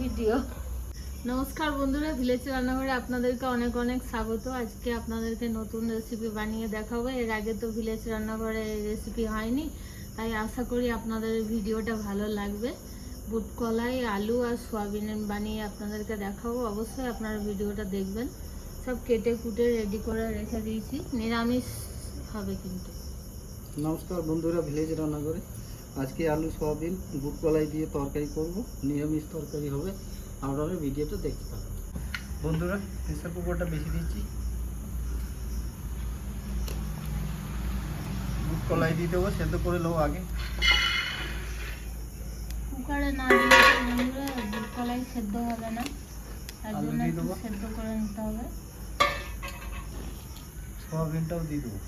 Video. নমস্কার বন্ধুরা village রান্নাঘরে আপনাদেরকে অনেক অনেক স্বাগত। আজকে আপনাদেরকে নতুন রেসিপি বানিয়ে দেখাবো। এর আগে তো ভিলেজ রান্নাঘরে রেসিপি হয়নি তাই আশা করি আপনাদের ভিডিওটা ভালো লাগবে। বুট কলাই আলু আর সোয়াবিন বানিয়ে আপনাদেরকে দেখাবো। অবশ্যই আপনারা ভিডিওটা দেখবেন। সব কেটে কুটে রেডি করে রেখে দিয়েছি। নিরামিষ হবে কিন্তু। নমস্কার বন্ধুরা ভিলেজ রান্নাঘরে। আজকে আলু সয়াবিন বুট কলাই দিয়ে তরকারি করব। নিরামিষ তরকারি হবে। আপনারা ভিডিওটা দেখতে পাবেন বন্ধুরা প্রেসার কুকারটা বেশি দিচ্ছি। বুট কলাই দিয়ে দেবো সেদ্ধ করে নেব আগে। কুকারে না দিলে বুট কলাই সেদ্ধ হবে না। তার জন্য। সেদ্ধ করে নিতে হবে। সয়াবিনটাও দিয়ে দেবো।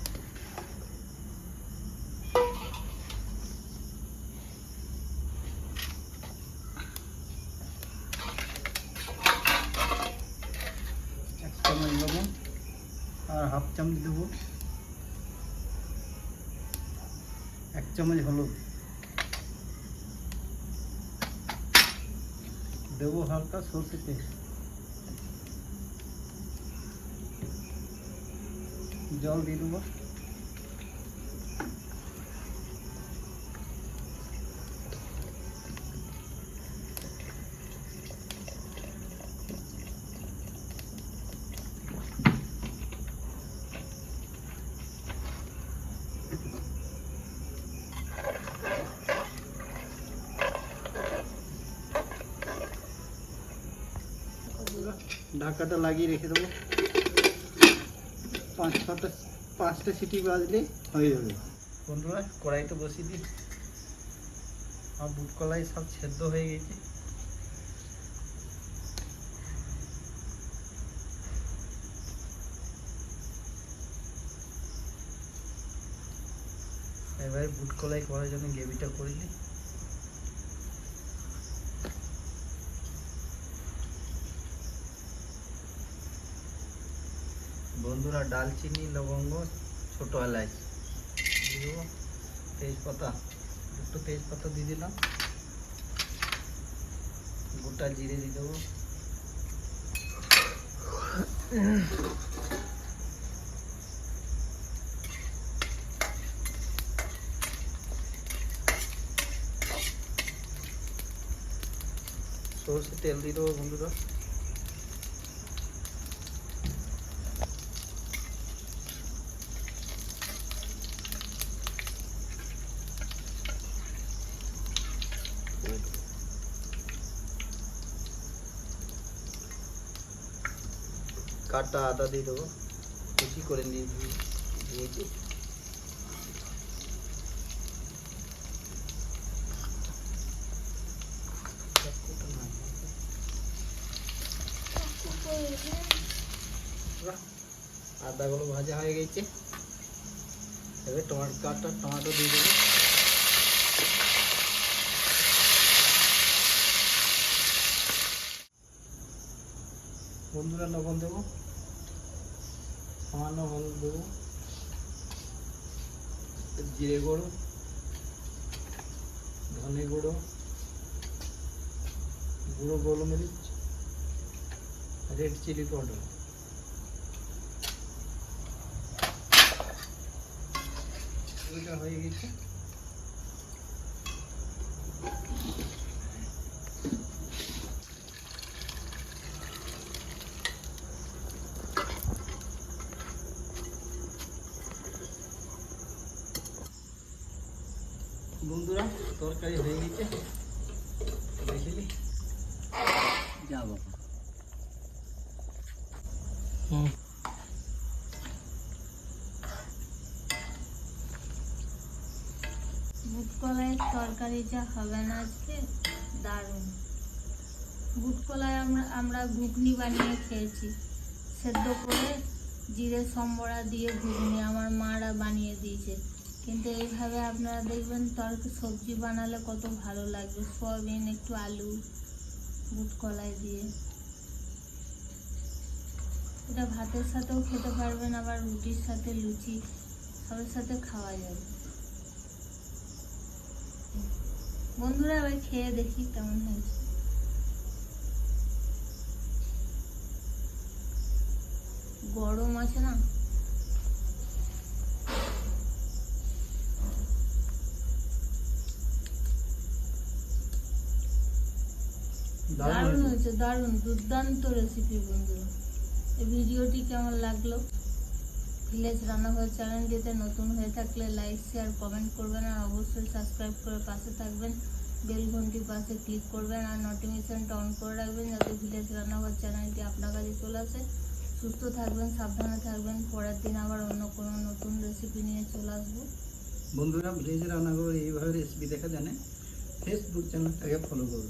আর হাফ চামচ দেবো। এক চামচ হলুদ। দেবো হালকা সর্ষে তেল। জল দিয়ে দেবো। ঢাকাটা লাগিয়ে রেখে দেবো। পাঁচ ছটা পাঁচটা সিটি বাজলে হয়ে যাবে। বন্ধুরা বসিয়ে দিই। আর বুট কলাই সব সেদ্ধ হয়ে গেছে। এবারে বুট কলাই করার জন্য গ্রেভিটা করে নিই বন্ধুরা ডালচিনি, লবঙ্গ, ছোট এলাচ দিয়ে তেজপাতা। দুটো তেজপাতা দিয়ে দিলাম। গোটা জিরে দিয়ে দেবো। সরষে তেল দিয়ে দেবো বন্ধুরা। কাটা আদা দিয়ে দেবো। কুচি করে নিয়ে আদাগুলো ভাজা হয়ে গেছে। এবার টমাটো কাটা টমাটো দিয়ে দেবো। বন্ধুরা লবণ দেবো। সামান্য হলুদ দেবো। জিরে গুঁড়ো, ধনে গুঁড়ো গুঁড়ো গোলমরিচ রেড চিলি পাউডার হয়ে গেছে। বন্ধুরা তরকারি হয়ে গেছে। দেখে নি। যা বাবা। হুম। বুট কলাইয়ের তরকারি যা হবে না আজকে দারুণ। বুট কলাই আমরা আমরা ঘুগনি বানিয়ে খেয়েছি। সেদ্ধ করে জিরে সম্বরা দিয়ে ঘুগনি আমার মারা বানিয়ে দিয়েছে। কিন্তু এইভাবে আপনারা দেখবেন তরকারি, সবজি বানালে কত ভালো লাগবে। সয়াবিন, একটু আলু, বুট কলাই দিয়ে। এটা ভাতের সাথেও খেতে পারবেন, আবার রুটির সাথে লুচি, সবের সাথে খাওয়া যাবে। বন্ধুরা, এবার খেয়ে দেখি কেমন হয়েছে। গরম আছে না? দারুণ। হয়েছে দারুণ দুর্দান্ত রেসিপি বন্ধুরা এই ভিডিওটি কেমন লাগল? ভিলেজ রান্নাঘর চ্যানেলটিতে নতুন হয়ে থাকলে লাইক শেয়ার কমেন্ট করবেন আর অবশ্যই সাবস্ক্রাইব করে পাশে থাকবেন। বেল ঘন্টির পাশে ক্লিক করবেন আর নোটিফিকেশনটা অন করে রাখবেন যাতে ভিলেজ রান্নাঘর চ্যানেলটি আপনার কাছে চলে আসে। সুস্থ থাকবেন সাবধানে থাকবেন। পরের দিন আবার অন্য কোনো নতুন রেসিপি নিয়ে চলে আসব। বন্ধুরা ভিলেজ রান্নাঘর এইভাবে রেসিপি দেখা জানে ফেসবুক চ্যানেলটাকে ফলো করুন।